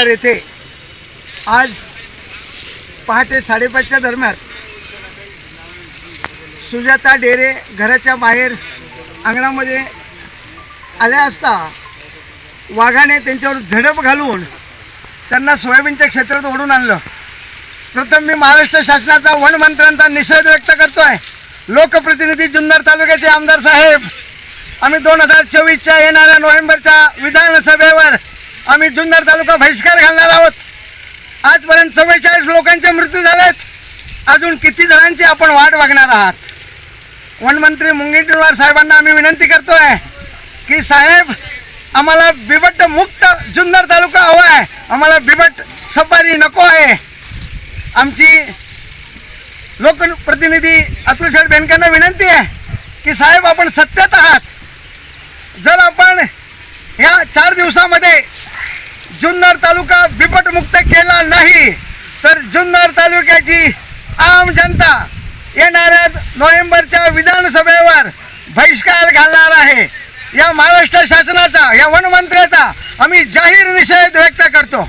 पेंडार येथे आज पहाटे साडेपाचच्या दरम्यान सुजाता डेरे घराच्या बाहेर अंगणामध्ये आल्या असता वाघाने त्यांच्यावर झडप घालून त्यांना सोयाबीनच्या क्षेत्रात ओढून आणलं. प्रथम मी महाराष्ट्र शासनाचा वन मंत्र्यांचा निषेध व्यक्त करतोय. लोकप्रतिनिधी जुन्नर तालुक्याचे आमदार साहेब आम्ही दोन हजार चोवीसच्या येणाऱ्या नोव्हेंबरच्या विधानसभेवर आम्ही जुन्नर तालुका बहिष्कार घालणार आहोत. आजपर्यंत चव्वेचाळीस लोकांचे मृत्यू झालेत. अजून किती जणांची आपण वाट बघणार आहात? वनमंत्री मुंगेटीवार साहेबांना आम्ही विनंती करतोय की साहेब आम्हाला बिबट मुक्त जुन्नर तालुका हवा आहे. आम्हाला बिबट सफारी नको आहे. आमची लोकप्रतिनिधी अतुल शेठ बेनकांना विनंती आहे की साहेब आपण सत्यात आहात. जर आपण या चार दिवसामध्ये जुन्नर तालुका बिपटमुक्त केला नाही तर जुन्नर तालुक्याची आम जनता येणाऱ्या नोव्हेंबरच्या विधानसभेवर बहिष्कार घालणार आहे. या महाराष्ट्र शासनाचा या वनमंत्र्याचा आम्ही जाहीर निषेध व्यक्त करतो.